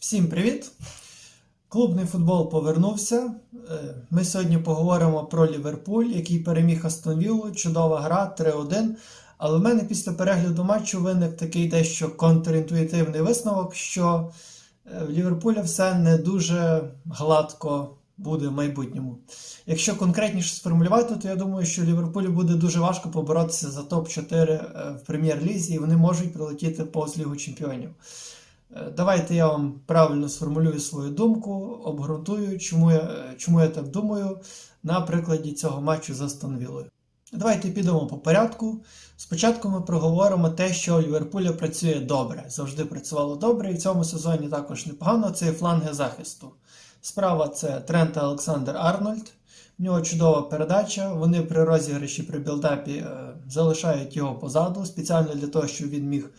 Всім привіт! Клубний футбол повернувся. Е, Ми сьогодні поговоримо про Ліверпуль, який переміг Астон Віллу. Чудова гра 3-1. Але в мене після перегляду матчу виник такий дещо контрінтуїтивний висновок, що е, в Ліверпуля все не дуже гладко буде в майбутньому. Якщо конкретніше сформулювати, то я думаю, що Ліверпулю буде дуже важко поборотися за топ-4 е, в прем'єр-лізі, і вони можуть прилетіти повз Лігу Чемпіонів. Е, Давайте я вам правильно сформулюю свою думку, обґрунтую, чому я, чому я так думаю на прикладі цього матчу з Астон Віллою. Давайте підемо по порядку. Спочатку ми проговоримо те, що Ліверпуля працює добре. Завжди працювало добре, і в цьому сезоні також непогано. Це є фланги захисту. Справа це Трент та Олександр Арнольд. В нього чудова передача. Вони при розіграші при білдапі е, залишають його позаду, спеціально для того, щоб він міг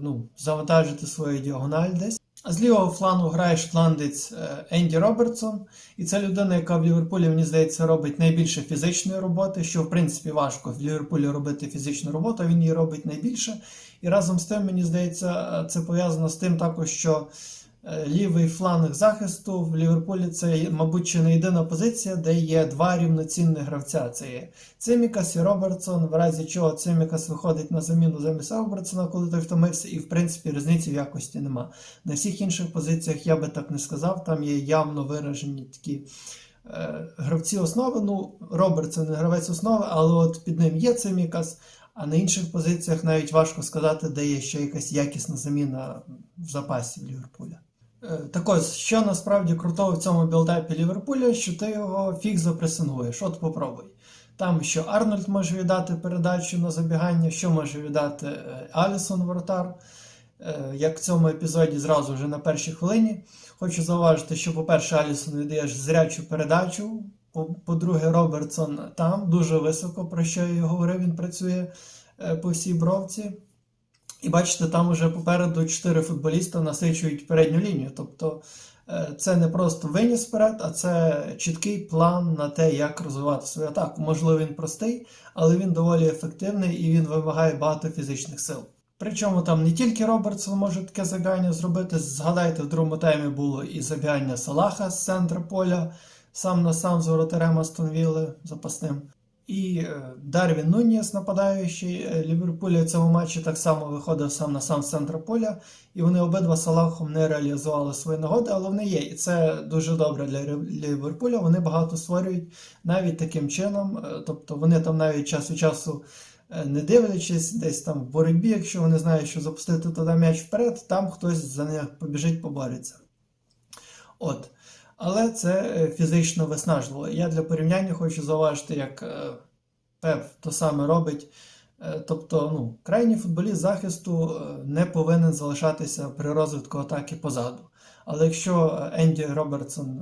ну, завантажити свою діагональ десь. А з лівого флангу грає шотландець е, Енді Робертсон, і це людина, яка в Ліверпулі, мені здається, робить найбільше фізичної роботи, що в принципі важко в Ліверпулі робити фізичну роботу, він її робить найбільше. І разом з тим, мені здається, е, це пов'язано з тим також, що е, лівий фланг захисту в Ліверпулі це, мабуть, чи не єдина позиція, де є два рівноцінних гравця. Це є Цимікас і Робертсон, в разі чого Цимікас виходить на заміну замість Робертсона, коли той втомився, і в принципі різниці в якості нема. На всіх інших позиціях я би так не сказав, там є явно виражені такі. е, Гравці основи, ну, Робертсон не гравець основи, але от під ним є Цимікас, а на інших позиціях навіть важко сказати, де є ще якась якісна заміна в запасі Ліверпуля. Е, Так ось, що насправді крутого в цьому білдапі Ліверпуля, що ти його фіг запресингуєш. От попробуй. Там що Арнольд може віддати передачу на забігання, що може віддати е, Алісон Воротар. Е, Як в цьому епізоді зразу вже на першій хвилині. Хочу зауважити, що, по-перше, Алісон віддає зрячу передачу. По- По-друге, Робертсон там дуже високо, про що я говорив, він працює по всій бровці. І бачите, там уже попереду чотири футболіста насичують передню лінію. Тобто е, це не просто виніс вперед, а це чіткий план на те, як розвивати свою атаку. Можливо, він простий, але він доволі ефективний і він вимагає багато фізичних сил. Причому там не тільки Робертсон може таке забігання зробити. Згадайте, в другому таймі було і забігання Салаха з центра поля, сам на сам з воротарем Астон Вілли запасним. І е, Дарвін Нуніс, нападаючий е, Ліверпуля цьому матчі так само виходив сам на сам з центра поля, і вони обидва Салахом не реалізували свої нагоди, але вони є. І це дуже добре для Ліверпуля. Вони багато створюють навіть таким чином. Е, Тобто вони там навіть час від часу, не дивлячись, десь там в боротьбі, якщо вони знають, що запустити туди м'яч вперед, там хтось за них побіжить, побореться. От. Але це е, фізично виснажливо. Я для порівняння хочу зауважити, як е, Пеп то саме робить. Е, Тобто, ну, крайній футболіст захисту не повинен залишатися при розвитку атаки позаду. Але якщо Енді Робертсон,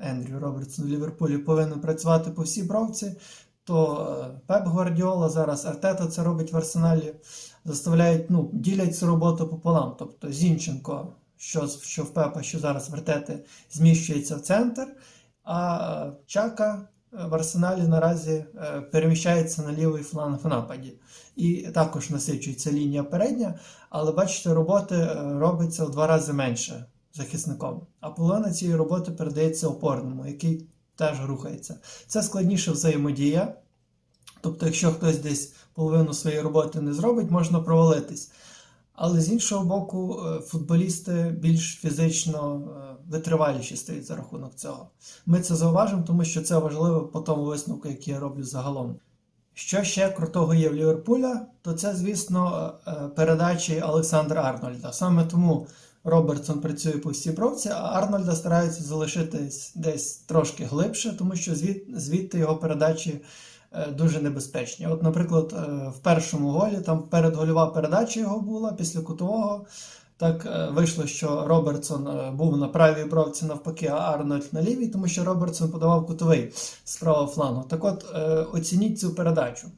Ендрю Робертсон в Ліверпулі повинен працювати по всій бровці, то Пеп Гвардіола зараз Артета це робить в арсеналі, заставляють, ну, ділять цю роботу пополам. Тобто Зінченко, що, що в Пепа, що зараз в зміщується в центр, а Чака е, в арсеналі наразі е, переміщається на лівий фланг в нападі. І також насичується лінія передня, але бачите, роботи е, робиться в два рази менше захисником. А половина цієї роботи передається опорному, який теж рухається. Це складніша взаємодія. Тобто, якщо хтось десь половину своєї роботи не зробить, можна провалитись. Але з іншого боку, е, футболісти більш фізично е, витриваліші стають за рахунок цього. Ми це зауважимо, тому що це важливо по тому висновку, який я роблю загалом. Що ще крутого є в Ліверпуля, то це, звісно, е, передачі Олександра Арнольда. Саме тому Робертсон працює по всій бровці, а Арнольда стараються залишитись десь трошки глибше, тому що звід, звідти його передачі дуже небезпечні. От, наприклад, е, в першому голі там передгольова передача його була після кутового. Так е, вийшло, що Робертсон е, був на правій бровці навпаки, а Арнольд на лівій, тому що Робертсон подавав кутовий з правого флангу. Так от, е, оцініть цю передачу.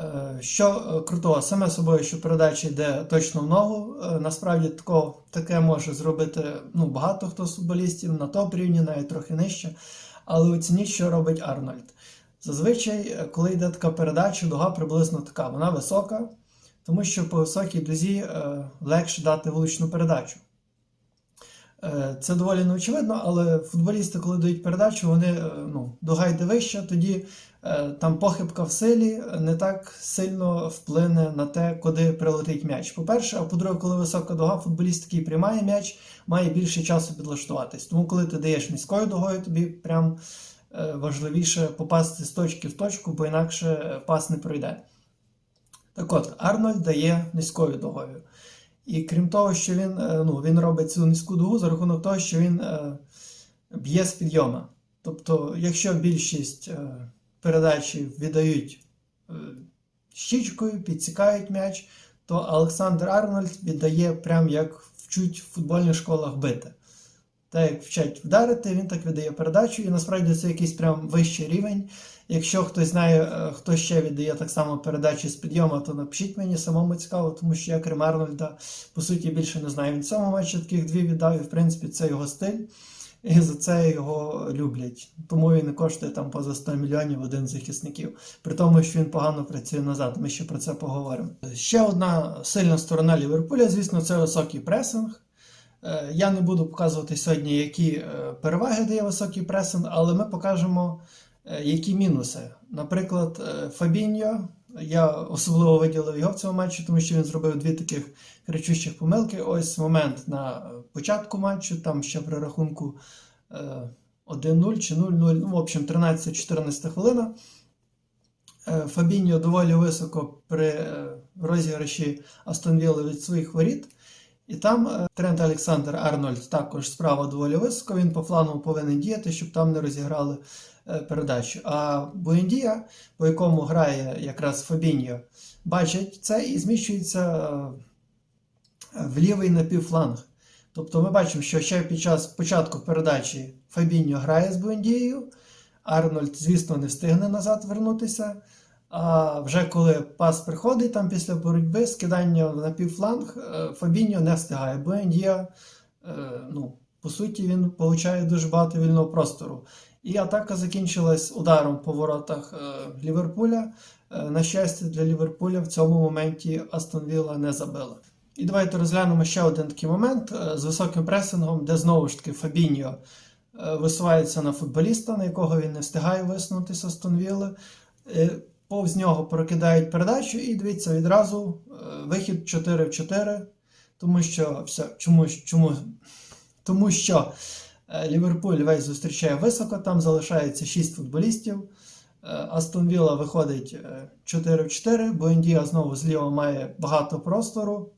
Е, Що е, крутого, саме собою, що передача йде точно в ногу. Е, Насправді такого, таке може зробити ну, багато хто з футболістів на топ рівні, навіть трохи нижче. Але оцініть, що робить Арнольд. Зазвичай, е, коли йде така передача, дуга приблизно така, вона висока, тому що по високій дузі е, легше дати влучну передачу. Е, Це доволі неочевидно, але футболісти, коли дають передачу, вони ну, до гайди вище, тоді там похибка в силі не так сильно вплине на те, куди прилетить м'яч. По-перше, а по-друге, коли висока дога, футболіст, який приймає м'яч, має більше часу підлаштуватись. Тому, коли ти даєш низькою догою, тобі прям важливіше попасти з точки в точку, бо інакше е, пас не пройде. Так от, Арнольд дає низькою догою. І крім того, що він, е, ну, він робить цю низьку дугу за рахунок того, що він е, б'є з підйома. Тобто, якщо більшість е, передачі віддають е, щічкою, підсікають м'яч, то Олександр Арнольд віддає прям як вчуть в футбольних школах бити. Так як вчать вдарити, він так віддає передачу, і насправді це якийсь прям вищий рівень. Якщо хтось знає, е, хто ще віддає так само передачі з підйому, то напишіть мені самому цікаво, тому що я крім Арнольда, по суті, більше не знаю. Він в цьому матчі таких дві віддав, і в принципі це його стиль. І за це його люблять. Тому він не коштує там поза 100 мільйонів один захисників. При тому, що він погано працює назад. Ми ще про це поговоримо. Ще одна сильна сторона Ліверпуля, звісно, це високий пресинг. Е, Я не буду показувати сьогодні, які е, переваги дає високий пресинг, але ми покажемо, е, які мінуси. Наприклад, Фабіньо. Я особливо виділив його в цьому матчі, тому що він зробив дві таких кричущих помилки. Ось момент на початку матчу, там ще при рахунку е, 1-0 чи 0-0, ну, в общем, 13-14 хвилина. Фабіньо доволі високо при розіграші Астон Вілли від своїх воріт. І там е, Трент Олександр Арнольд також справа доволі високо. Він по флангу повинен діяти, щоб там не розіграли е, передачу. А Буендія, по якому грає якраз Фабіньо, бачить це і зміщується е, в лівий напівфланг. Тобто ми бачимо, що ще під час початку передачі Фабіньо грає з Буендією, Арнольд, звісно, не встигне назад вернутися. А вже коли пас приходить там після боротьби, скидання на півфланг, е, Фабіньо не встигає. Буендія, е, ну, по суті, він получає дуже багато вільного простору. І атака закінчилась ударом по воротах е, Ліверпуля. На щастя, для Ліверпуля в цьому моменті Астон Вілла не забила. І давайте розглянемо ще один такий момент з високим пресингом, де знову ж таки Фабіньо висувається на футболіста, на якого він не встигає висунутися Астон Вілли. Повз нього прокидають передачу, і дивіться, відразу е, вихід 4 в 4, тому що все, чому, чому, тому що е, Ліверпуль весь зустрічає високо, там залишається 6 футболістів. Е, Астон Вілла виходить е, 4 в 4, Буендія знову зліва має багато простору.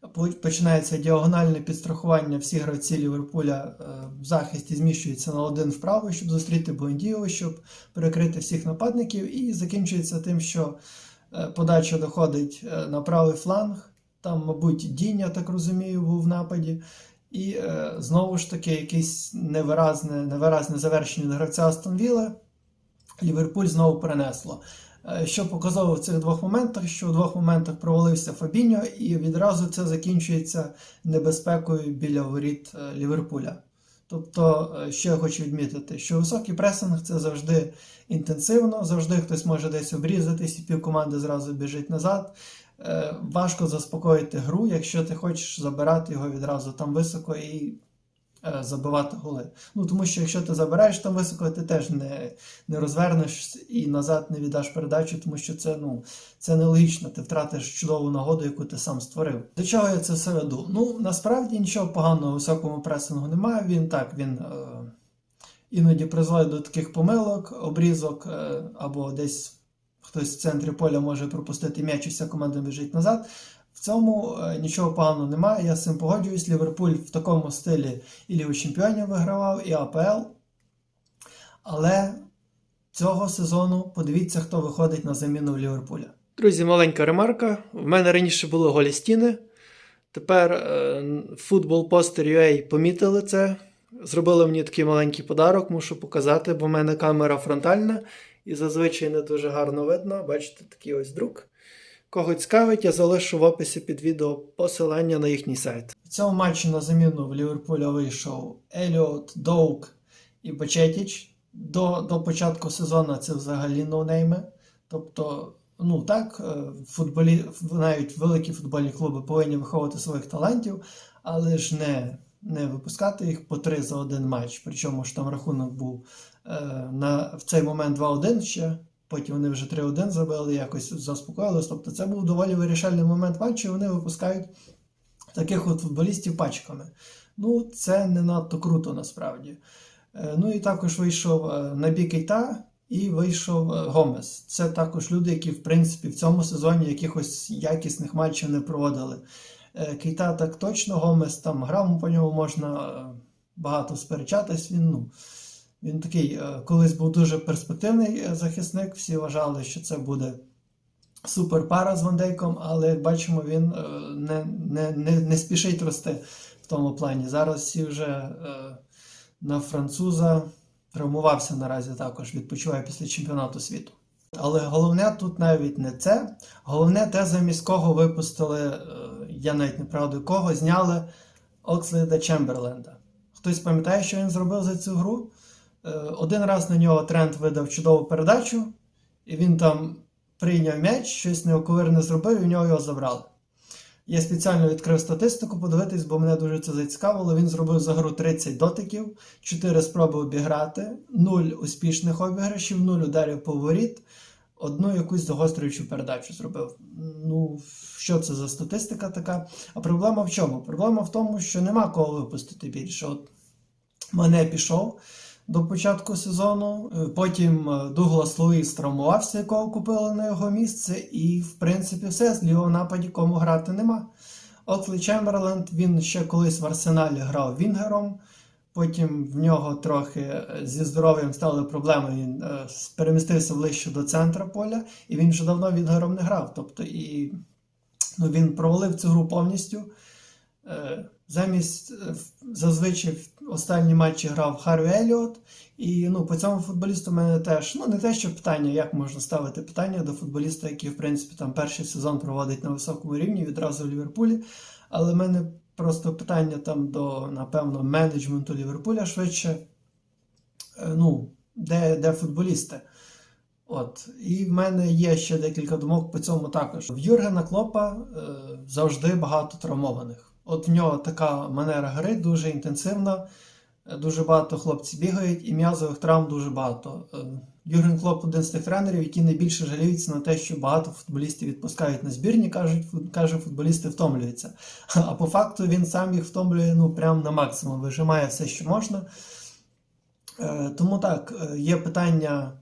По- Починається діагональне підстрахування. Всі гравці Ліверпуля е, в захисті зміщуються на один вправо, щоб зустріти Буендію, щоб перекрити всіх нападників. І закінчується тим, що е, подача доходить е, на правий фланг. Там, мабуть, Дінь, я так розумію, був в нападі. І знову ж таки якесь невиразне, невиразне завершення гравця Астон Вілли. Ліверпуль знову перенесло. Е, Що показово в цих двох моментах, що в двох моментах провалився Фабіньо, і відразу це закінчується небезпекою біля воріт е, Ліверпуля. Тобто, е, що я хочу відмітити, що високий пресинг це завжди інтенсивно, завжди хтось може десь обрізатись, і півкоманди зразу біжить назад. Важко заспокоїти гру, якщо ти хочеш забирати його відразу там високо і забивати голи. Ну тому що якщо ти забираєш там високо, ти теж не, не розвернеш і назад не віддаш передачу, тому що це, ну, це нелогічно. Ти втратиш чудову нагоду, яку ти сам створив. До чого я це все веду? Ну насправді нічого поганого високому пресингу немає. Він так, він. Е, Іноді призводить до таких помилок, обрізок е, або десь хтось в центрі поля може пропустити м'яч, і вся команда біжить назад. В цьому е, нічого поганого немає. Я з цим погоджуюсь. Ліверпуль в такому стилі і Лігу Чемпіонів вигравав, і АПЛ. Але цього сезону подивіться, хто виходить на заміну в Ліверпуля. Друзі, маленька ремарка. В мене раніше були голі стіни. Тепер е, футбол UA помітили це. Зробили мені такий маленький подарок, мушу показати, бо в мене камера фронтальна і зазвичай не дуже гарно видно. Бачите, такий ось друк. Кого цікавить, я залишу в описі під відео посилання на їхній сайт. В цьому матчі на заміну в Ліверпуля вийшов Еліот, Доук і Бачетіч. До, до початку сезону це взагалі ноунейми. Тобто, ну так, е, футболі, навіть великі футбольні клуби повинні виховувати своїх талантів, але ж не не випускати їх по три за один матч. Причому ж там рахунок був е, на, в цей момент 2-1 ще. Потім вони вже 3-1 забили, якось заспокоїлись. Тобто це був доволі вирішальний момент матчу, і вони випускають таких от футболістів пачками. Ну, це не надто круто насправді. Е, Ну і також вийшов е, Набі Кейта і вийшов е, Гомес. Це також люди, які, в принципі, в цьому сезоні якихось якісних матчів не проводили. Кейта так точно, Гомес там грав, по ньому можна багато сперечатись. Він, ну, він такий е, колись був дуже перспективний е, захисник. Всі вважали, що це буде супер пара з Вандейком, але як бачимо, він е, не, не, не, не спішить рости в тому плані. Зараз всі вже на француза травмувався наразі також, відпочиває після чемпіонату світу. Але головне тут навіть не це. Головне те, замість кого випустили, я навіть не пригадую кого, зняли Окслейда Чемберленда. Хтось пам'ятає, що він зробив за цю гру? Е, Один раз на нього Трент видав чудову передачу, і він там прийняв м'яч, щось неоковирне зробив, і в нього його забрали. Я спеціально відкрив статистику, подивитись, бо мене дуже це зацікавило. Він зробив за гру 30 дотиків, 4 спроби обіграти, 0 успішних обіграшів, 0 ударів по воріт, одну якусь загострюючу передачу зробив. Ну, що це за статистика така? А проблема в чому? Проблема в тому, що нема кого випустити більше. От мене пішов до початку сезону. Е, Потім е, Дуглас Луїс травмувався, якого купили на його місце, і в принципі все з лівого нападі кому грати нема. Отлі Чемберленд він ще колись в Арсеналі грав Вінгером. Потім в нього трохи е, зі здоров'ям стали проблеми. Він перемістився ближче до центра поля, і він вже давно Вінгером не грав. Тобто і ну, він провалив цю гру повністю. Замість е, зазвичай в останні матчі грав Харві Еліот. І ну, по цьому футболісту в мене теж ну не те, що питання, як можна ставити питання до футболіста, який, в принципі, там перший сезон проводить на високому рівні відразу в Ліверпулі. Але в мене просто питання там до, напевно, менеджменту Ліверпуля швидше. Е, Ну, де, де футболісти? От, і в мене є ще декілька думок по цьому також. В Юргена Клопа е, завжди багато травмованих. От в нього така манера гри дуже інтенсивна, е, дуже багато хлопців бігають, і м'язових травм дуже багато. Е, Юрген Клоп один з тих тренерів, які найбільше жаліються на те, що багато футболістів відпускають на збірні, кажуть, каже, футболісти втомлюються. А по факту він сам їх втомлює ну, прям на максимум, вижимає все, що можна. Е, Тому так, є питання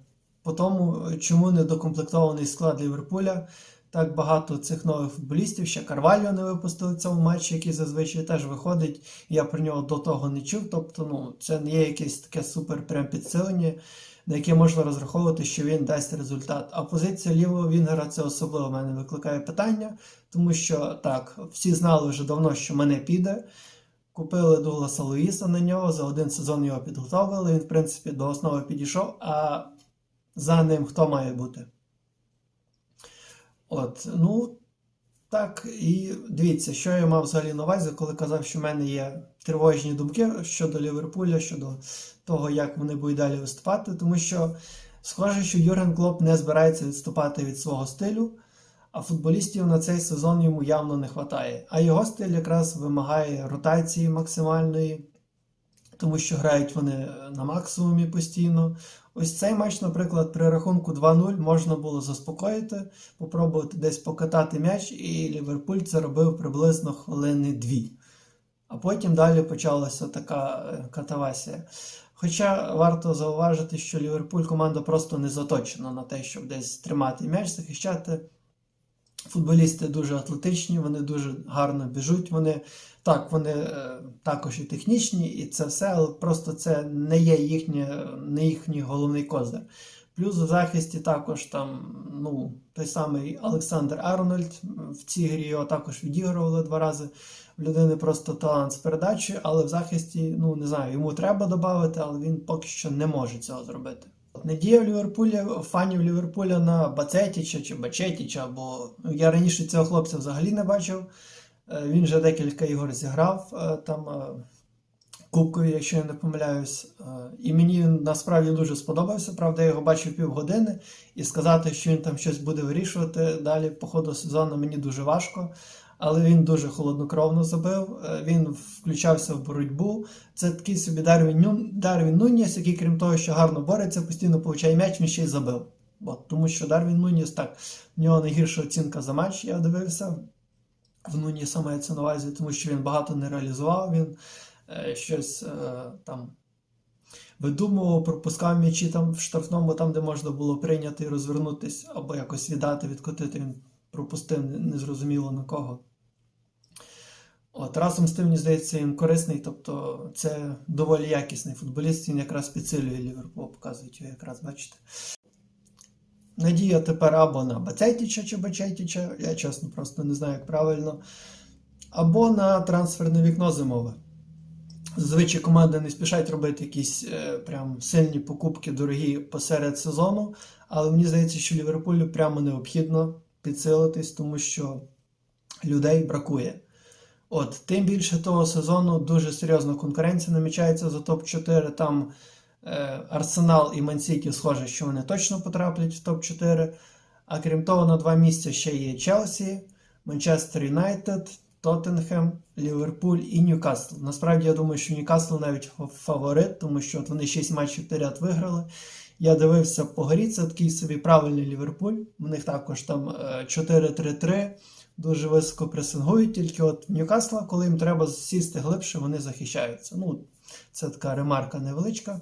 по тому, чому недокомплектований склад Ліверпуля. Так багато цих нових футболістів, ще Карвальо не випустили цьому матчі, який зазвичай теж виходить. Я про нього до того не чув. Тобто, ну, це не є якесь таке супер прям підсилення, на яке можна розраховувати, що він дасть результат. А позиція лівого Вінгера це особливо в мене викликає питання, тому що так, всі знали вже давно, що мене піде. Купили Дугласа Луїса на нього, за один сезон його підготовили. Він, в принципі, до основи підійшов. А за ним хто має бути? От, ну, так, і дивіться, що я мав взагалі на увазі, коли казав, що в мене є тривожні думки щодо Ліверпуля, щодо того, як вони будуть далі виступати, тому що схоже, що Юрген Клоп не збирається відступати від свого стилю, а футболістів на цей сезон йому явно не вистачає. А його стиль якраз вимагає ротації максимальної, тому що грають вони на максимумі постійно. Ось цей матч, наприклад, при рахунку 2-0 можна було заспокоїти, попробувати десь покатати м'яч, і Ліверпуль це робив приблизно хвилини дві. А потім далі почалася така е, катавасія. Хоча варто зауважити, що Ліверпуль команда просто не заточена на те, щоб десь тримати м'яч, захищати. Футболісти дуже атлетичні, вони дуже гарно біжуть. Вони так, вони е, також і технічні, і це все, але просто це не є їхнє, не їхній головний козир. Плюс у захисті також там, ну, той самий Олександр Арнольд в цій грі його також відігрували два рази. В людини просто талант з передачі, але в захисті, ну не знаю, йому треба додати, але він поки що не може цього зробити. Надія в Ліверпулі, фанів Ліверпуля на Бацетіча чи Бачетіча, бо я раніше цього хлопця взагалі не бачив. Е, Він вже декілька ігор зіграв е, там е, кубкові, якщо я не помиляюсь. І мені він насправді дуже сподобався. Правда, я його бачив півгодини, і сказати, що він там щось буде вирішувати далі по ходу сезону, мені дуже важко. Але він дуже холоднокровно забив. Е, Він включався в боротьбу. Це такий собі Дарвін. Дарвін Нуніс, який, крім того, що гарно бореться, постійно получає м'яч, він ще й забив. От, тому що Дарвін Нуніс так, в нього найгірша оцінка за матч, я дивився. В Нуніса мається на увазі, тому що він багато не реалізував, він е, щось е, там видумував, пропускав м'ячі там в штрафному, там, де можна було прийняти і розвернутись, або якось віддати, відкотити. Він пропустив незрозуміло на кого. От, разом з тим, мені здається, він корисний, тобто це доволі якісний футболіст, він якраз підсилює Ліверпуль, показують його якраз, бачите. Надія тепер або на Бацетіча чи Бачетіча, я чесно просто не знаю, як правильно, або на трансферне вікно зимове. Зазвичай команди не спішать робити якісь е, прям сильні покупки дорогі посеред сезону, але мені здається, що Ліверпулю прямо необхідно підсилитись, тому що людей бракує. От, тим більше того сезону дуже серйозна конкуренція намічається за топ-4. Там е, Арсенал і Мансіті схоже, що вони точно потраплять в топ-4. А крім того, на два місця ще є Челсі, Манчестер Юнайтед, Тоттенхем, Ліверпуль і Ньюкасл. Насправді, я думаю, що Ньюкасл навіть фаворит, тому що от вони 6 матчів підряд виграли. Я дивився по горі, це такий собі правильний Ліверпуль. У них також там е, 4-3-3, дуже високо пресингують, тільки от в Ньюкасла, коли їм треба сісти глибше, вони захищаються. Ну, це така ремарка невеличка.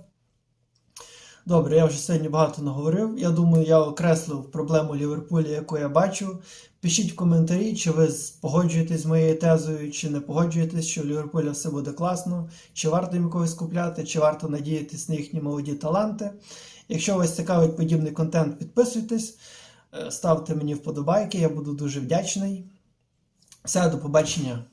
Добре, я вже сьогодні багато наговорив. Я думаю, я окреслив проблему Ліверпуля, яку я бачу. Пишіть в коментарі, чи ви погоджуєтесь з моєю тезою, чи не погоджуєтесь, що у Ліверпуля все буде класно, чи варто їм когось купляти, чи варто надіятись на їхні молоді таланти. Якщо вас цікавить подібний контент, підписуйтесь, ставте мені вподобайки, я буду дуже вдячний. Все, до побачення.